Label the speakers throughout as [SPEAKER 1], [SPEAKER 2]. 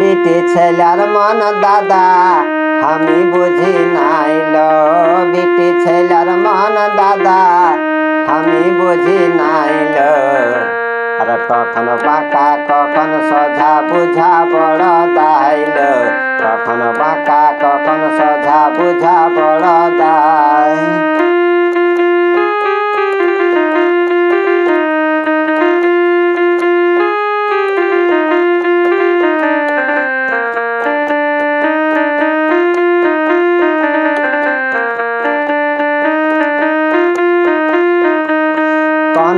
[SPEAKER 1] বিটি ছেলার মন দাদা, আমি বুঝি নাইল বিটি ছেলার মন দাদা, আমি বুঝি নাইল আর কখন বাঁকা কখন সোজা, বুঝা বড় দাইল কখন বাঁকা কখন সোজা, বুঝা বড় দাই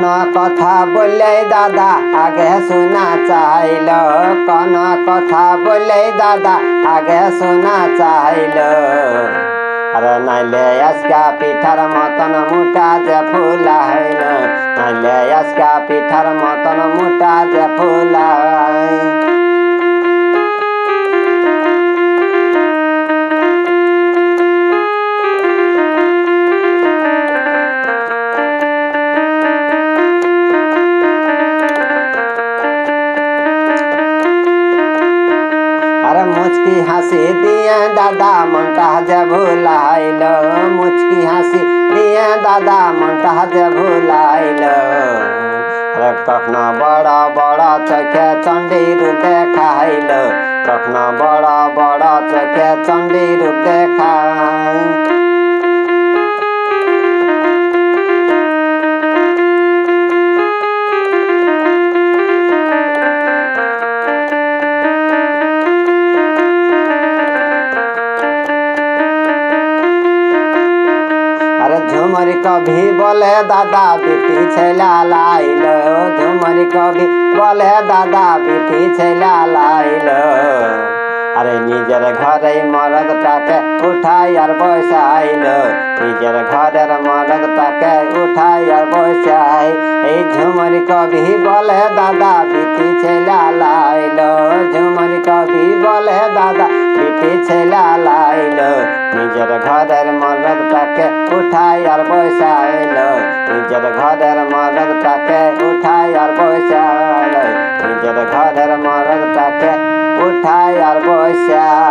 [SPEAKER 1] কোন কথা বললে দাদা, আগে শোনা চাইল। কোন কথা বললে দাদা, আগে শোনা চাইল। আর নাইলে আজকা পিঠার মতন মোটা যে ফুলাইল নাইলে আজকা পিঠার মতন মোটা যে ফুলাই হাসি দিয়া দাদা মনটা যে ভুলাইল, মুচকি হাসি দিয়া দাদা মনটা যে ভুলাইল। কখন বড় বড় চোখে চণ্ডীর দেখাইল, কখন বড় ঝুমরি কভি বলে, দাদা বিটি ছেলা লাইল, ঝুমরি কভি বলে, দাদা বিটি ছেলা লাইল। আরে নিজের ঘরে মরদটাকে উঠাই আর বসাইল। নিজের ঘরের মরদটাকে উঠাই আর বসাই। এই ঝুমরি কভি বলে, দাদা বিটি ছেলা লাইল। ঝুমরি কভি বলে, দাদা বিটি ছেলা লাইল। নিজের ঘরের তাকে উঠাই আর পয়সা এলো। নিজের ঘরের মরণ তাকে উঠাই আর পয়সা এলো। নিজের ঘরের মরণ তাকে উঠাই আর পয়সা